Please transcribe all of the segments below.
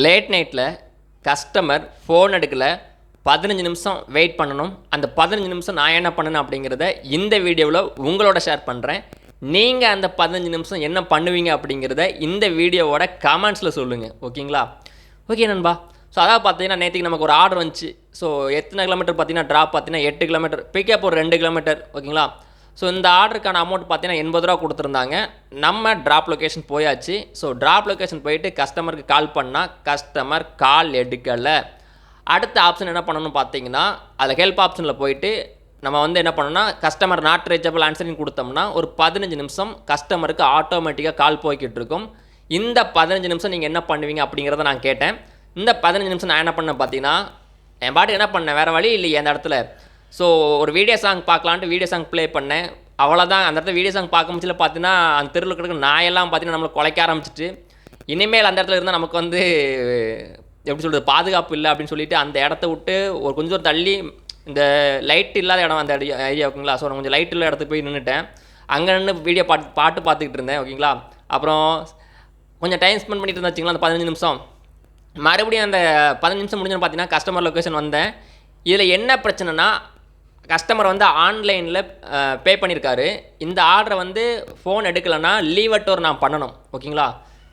Late நைட்டில் customer phone எடுக்கலை. பதினஞ்சு நிமிஷம் வெயிட் பண்ணணும். அந்த பதினஞ்சு நிமிஷம் நான் என்ன பண்ணணும் அப்படிங்கிறத இந்த வீடியோவில் உங்களோட ஷேர் பண்ணுறேன் நீங்கள் அந்த பதினஞ்சு நிமிஷம் என்ன பண்ணுவீங்க அப்படிங்கிறத இந்த வீடியோவோட கமெண்ட்ஸில் சொல்லுங்கள் ஓகேங்களா? ஓகே நண்பா. ஸோ அதாவது பார்த்தீங்கன்னா நேற்றுக்கு நமக்கு ஒரு ஆர்டர் வந்துச்சு. ஸோ எத்தனை கிலோமீட்டர் பார்த்தீங்கன்னா ட்ராப் பார்த்தீங்கன்னா எட்டு கிலோமீட்டர் பிக்கப் ஒரு ரெண்டு கிலோமீட்டர் ஓகேங்களா? ஸோ இந்த ஆர்டருக்கான அமௌண்ட் பார்த்தீங்கன்னா எண்பது ரூபா கொடுத்துருந்தாங்க. நம்ம ட்ராப் லொக்கேஷன் போயாச்சு. ஸோ ட்ராப் லொக்கேஷன் போயிட்டு கஸ்டமருக்கு கால் பண்ணால் கஸ்டமர் கால் எடுக்கலை. அடுத்த ஆப்ஷன் என்ன பண்ணணும்னு பார்த்தீங்கன்னா அதில் ஹெல்ப் ஆப்ஷனில் போயிட்டு நம்ம வந்து என்ன பண்ணோம்னா கஸ்டமர் நாட் ரீச்சபிள் ஆன்சரிங் கொடுத்தோம்னா ஒரு பதினஞ்சு நிமிஷம் கஸ்டமருக்கு ஆட்டோமேட்டிக்காக கால் போய்கிட்டு இருக்கும். இந்த பதினஞ்சு நிமிஷம் நீங்கள் என்ன பண்ணுவீங்க அப்படிங்கிறத நான் கேட்டேன். இந்த பதினஞ்சு நிமிஷம் நான் என்ன பண்ணேன் பார்த்தீங்கன்னா என் பாட்டு என்ன பண்ணேன்? வேறு வழி இல்லை அந்த இடத்துல. ஸோ ஒரு வீடியோ சாங் பார்க்கலான்ட்டு வீடியோ சாங் ப்ளே பண்ணேன். அவ்வளோதான் அந்த இடத்துல வீடியோ சாங் பார்க்க முடியல பார்த்தீங்கன்னா அந்த தெருவில் கிடக்கு நாயெல்லாம் பார்த்தீங்கன்னா நம்மளை குலைக்க ஆரம்பிச்சிட்டு இனிமேல் அந்த இடத்துல இருந்தால் நமக்கு வந்து எப்படி சொல்கிறது பாதுகாப்பு இல்லை அப்படின்னு சொல்லிட்டு அந்த இடத்த விட்டு ஒரு கொஞ்சம் தூரம் தள்ளி இந்த லைட் இல்லாத இடம் அந்த ஐடியா ஓகேங்களா? ஸோ நான் கொஞ்சம் லைட் இல்லாத இடத்துக்கு போய் நின்றுட்டேன் அங்கே நின்று வீடியோ பாட்டு பாட்டு பார்த்துக்கிட்டு இருந்தேன் ஓகேங்களா? அப்புறம் கொஞ்சம் டைம் ஸ்பெண்ட் பண்ணிட்டு இருந்தா வச்சிங்களா அந்த பதினஞ்சு நிமிஷம். மறுபடியும் அந்த பதினஞ்சு நிமிஷம் முடிஞ்சோன்னு பார்த்தீங்கன்னா கஸ்டமர் லொக்கேஷன் வந்தேன். இதில் என்ன பிரச்சனைனா கஸ்டமர் வந்து ஆன்லைனில் பே பண்ணியிருக்காரு இந்த ஆர்டரை வந்து ஃபோன் எடுக்கலைன்னா லீவ் அட்டோர் நான் பண்ணணும் ஓகேங்களா?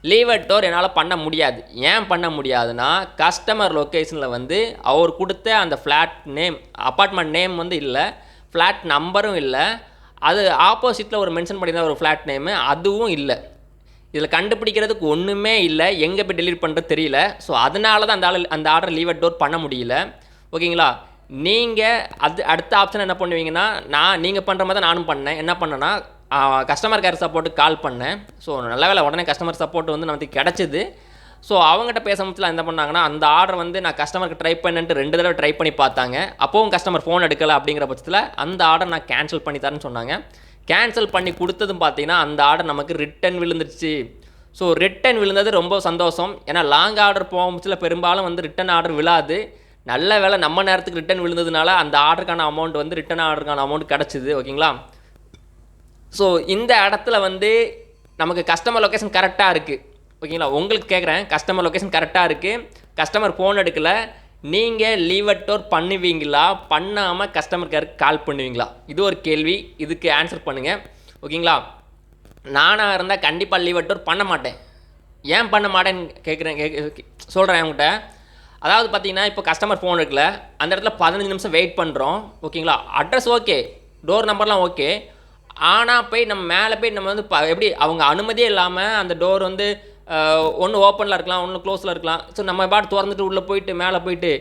லீவ் அட்டோர் என்னால் பண்ண முடியாது. ஏன் பண்ண முடியாதுன்னா கஸ்டமர் லொக்கேஷனில் வந்து அவர் கொடுத்த அந்த ஃப்ளாட் நேம் அப்பார்ட்மெண்ட் நேம் வந்து இல்லை ஃப்ளாட் நம்பரும் இல்லை அது ஆப்போசிட்டில் ஒரு மென்ஷன் பண்ணியிருந்த ஒரு ஃப்ளாட் நேமு அதுவும் இல்லை. இதில் கண்டுபிடிக்கிறதுக்கு ஒன்றுமே இல்லை எங்கே போய் டெலிவரி பண்ணுறது தெரியல. ஸோ அதனால தான் அந்த ஆள் அந்த ஆர்டர் லீவ் அட் டோர் பண்ண முடியல. ஓகேங்களா? நீங்கள் அது அடுத்த ஆப்ஷன் என்ன பண்ணுவீங்கன்னா நான் நீங்கள் பண்ணுற மாதிரி தான் நானும் பண்ணேன். என்ன பண்ணேன்னா கஸ்டமர் கேர் சப்போர்ட்டுக்கு கால் பண்ணேன். ஸோ நல்ல வேலை உடனே கஸ்டமர் சப்போர்ட் வந்து நமக்கு கிடச்சிது. ஸோ அவங்ககிட்ட பேச முச்சில் என்ன பண்ணாங்கன்னா அந்த ஆர்டர் வந்து நான் கஸ்டமருக்கு ட்ரை பண்ணேன்ட்டு ரெண்டு தடவை ட்ரை பண்ணி பார்த்தாங்க. அப்போவும் கஸ்டமர் ஃபோன் எடுக்கலை அப்படிங்கிற பட்சத்தில் அந்த ஆர்டர் நான் கேன்சல் பண்ணி தரேன்னு சொன்னாங்க. கேன்சல் பண்ணி கொடுத்ததும் பார்த்தீங்கன்னா அந்த ஆர்டர் நமக்கு ரிட்டன் விழுந்துருச்சு. ஸோ ரிட்டன் விழுந்தது ரொம்ப சந்தோஷம். ஏன்னா லாங் ஆர்டர் போகும்போதுல பெரும்பாலும் வந்து ரிட்டன் ஆர்டர் விழாது. நல்ல வேலை நம்ம நேரத்துக்கு ரிட்டன் விழுந்ததுனால அந்த ஆர்டருக்கான அமௌண்ட் வந்து ரிட்டன் ஆர்டருக்கான அமௌண்ட் கிடச்சிது ஓகேங்களா ஸோ இந்த இடத்துல வந்து நமக்கு கஸ்டமர் லொக்கேஷன் கரெக்டாக இருக்குது ஓகேங்களா உங்களுக்கு கேட்குறேன் கஸ்டமர் லொக்கேஷன் கரெக்டாக இருக்குது கஸ்டமர் ஃபோன் எடுக்கல. நீங்கள் லீவ் அட்டோர் பண்ணுவீங்களா? பண்ணாமல் கஸ்டமர் கேருக்கு கால் பண்ணுவீங்களா? இது ஒரு கேள்வி. இதுக்கு ஆன்சர் பண்ணுங்கள் ஓகேங்களா நானாக இருந்தால் கண்டிப்பாக லீவ் அட்டோர் பண்ண மாட்டேன். ஏன் பண்ண மாட்டேன்னு கேட்குறேன் கே சொல்கிறேன் அவங்ககிட்ட அதாவது பார்த்தீங்கன்னா இப்போ கஸ்டமர் ஃபோன் இருக்குல்ல அந்த இடத்துல பதினஞ்சு நிமிஷம் வெயிட் பண்ணுறோம் ஓகேங்களா? அட்ரஸ் ஓகே டோர் நம்பர்லாம் ஓகே ஆனால் போய் நம்ம மேலே போய் நம்ம வந்து ப- எப்படி அவங்க அனுமதியே இல்லாமல் அந்த டோர் வந்து ஒன்று ஓப்பனில் இருக்கலாம் ஒன்று க்ளோஸில் இருக்கலாம். ஸோ நம்ம பாட்டு திறந்துட்டு உள்ளே போயிட்டு மேலே போயிட்டு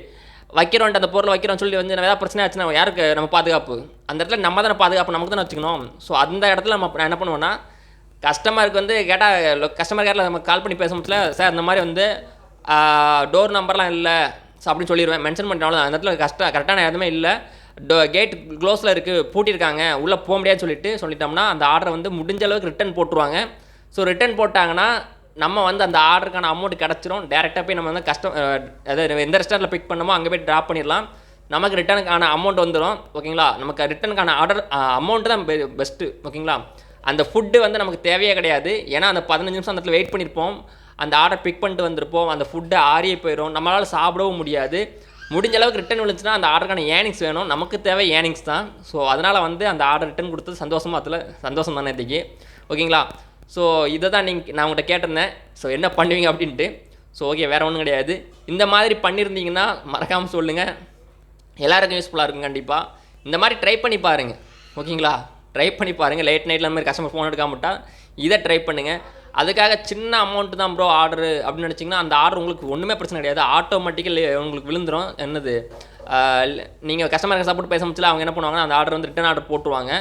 வைக்கிறோன்ட்டு அந்த பொருளை வைக்கிறோம்னு சொல்லி வந்து ஏதாவது பிரச்சனை ஆச்சுன்னா யாருக்கு நம்ம பாதுகாப்பு? அந்த இடத்துல நம்ம தானே பாதுகாப்பு நமக்கு தானே வச்சுக்கணும். ஸோ அந்த இடத்துல நம்ம என்ன பண்ணுவோன்னா கஸ்டமருக்கு வந்து கேட்டால் கஸ்டமர் கேரில் நம்ம கால் பண்ணி பேச முடியல. சார் இந்த மாதிரி வந்து டோர் நம்பர்லாம் இல்லை. அப்படின்னு சொல்லிடுவேன் மென்ஷன் பண்ணுறாலும் அந்த இடத்துல கஷ்டம் கரெக்டான எதுவுமே இல்லை. டோ கேட் க்ளோஸில் இருக்குது பூட்டியிருக்காங்க. உள்ளே போக முடியாதுன்னு சொல்லிட்டு சொல்லிட்டோம்னா அந்த ஆர்டரை வந்து முடிஞ்ச அளவுக்கு ரிட்டன் போட்டுருவாங்க. ஸோ ரிட்டன் போட்டாங்கன்னா நம்ம வந்து அந்த ஆர்டருக்கான அமௌண்ட் கிடச்சிரும். டேரெக்டாக போய் நம்ம வந்து கஸ்டம் அதாவது எந்த ரெஸ்டாரண்ட்டில் பிக் பண்ணமோ அங்கே போய் ட்ராப் பண்ணிடலாம். நமக்கு ரிட்டனுக்கான அமௌண்ட் வந்துடும் ஓகேங்களா நமக்கு ரிட்டனுக்கான ஆர்டர் அமௌண்ட்டு தான் பெஸ்ட்டு ஓகேங்களா அந்த ஃபுட்டு வந்து நமக்கு தேவையே கிடையாது. ஏன்னா அந்த பதினஞ்சு நிமிஷம் அந்த இடத்துல வெயிட் பண்ணியிருப்போம் அந்த ஆர்டர் பிக் பண்ணிட்டு வந்திருப்போம். அந்த ஃபுட்டை ஆறியே போயிடும் நம்மளால் சாப்பிடவும் முடியாது. முடிஞ்ச அளவுக்கு ரிட்டன் விழுந்துச்சுன்னா அந்த ஆர்டருக்கான ஏர்னிங்ஸ் வேணும். நமக்கு தேவை ஏர்னிங்ஸ் தான். ஸோ அதனால் வந்து அந்த ஆர்டர் ரிட்டன் கொடுத்தது சந்தோஷமா அதில் சந்தோஷம் தானே இன்றைக்கி ஓகேங்களா ஸோ இதை தான் நீங்கள் நான் உங்கள்கிட்ட கேட்டிருந்தேன். ஸோ என்ன பண்ணுவீங்க அப்படின்ட்டு. ஸோ ஓகே வேறு ஒன்றும் கிடையாது. இந்த மாதிரி பண்ணியிருந்தீங்கன்னா மறக்காமல் சொல்லுங்கள் எல்லாருக்கும் யூஸ்ஃபுல்லாக இருக்கும் கண்டிப்பாக இந்த மாதிரி ட்ரை பண்ணி பாருங்கள் ஓகேங்களா ட்ரை பண்ணி பாருங்கள் லேட் நைட்டில் மாதிரி கஸ்டமர் ஃபோன் எடுக்காமட்டால் இதை ட்ரை பண்ணுங்கள் அதுக்காக சின்ன அமௌண்ட்டு தான் ப்ரோ ஆர்டர் அப்படின்னு நினச்சிங்கன்னா அந்த ஆர்டர் உங்களுக்கு ஒன்றுமே பிரச்சனை கிடையாது. ஆட்டோமேட்டிக்கலி உங்களுக்கு விழுந்துரும். என்னது? நீங்கள் கஸ்டமர் சப்போர்ட் பேச முடிச்சல அவங்க என்ன பண்ணுவாங்கன்னா அந்த ஆர்டர் வந்து ரிட்டன் ஆர்டர் போட்டுருவாங்க.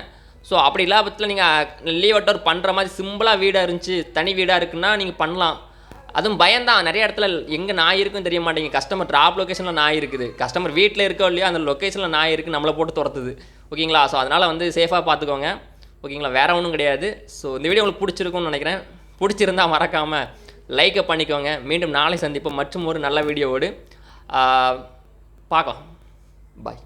ஸோ அப்படி இல்லாத பட்சத்தில் நீங்கள் லீவ் அட்டர் பண்ணுற மாதிரி சிம்பிளாக வீடாக இருந்துச்சு தனி வீடாக இருக்குன்னா நீங்கள் பண்ணலாம். அதுவும் பயந்தான் நிறைய இடத்துல எங்கே நாய் இருக்குன்னு தெரிய மாட்டேங்க கஸ்டமர் ட்ராப் லொக்கேஷனில் நாய் இருக்குது. கஸ்டமர் வீட்டில் இருக்கோ இல்லையோ அந்த லொக்கேஷனில் நாய் இருக்குது நம்மளை போட்டு துரத்துது. ஓகேங்களா ஸோ அதனால் வந்து சேஃபாக பார்த்துக்கோங்க ஓகேங்களா வேறு ஒன்றும் கிடையாது. ஸோ இந்த வீடியோ உங்களுக்கு பிடிச்சிருக்கும்னு நினைக்கிறேன். பிடிச்சிருந்தா மறக்காமல் லைக்கை பண்ணிக்கோங்க. மீண்டும் நாளை சந்திப்போம். மற்றும் ஒரு நல்ல வீடியோவோடு பார்க்கலாம். பாய்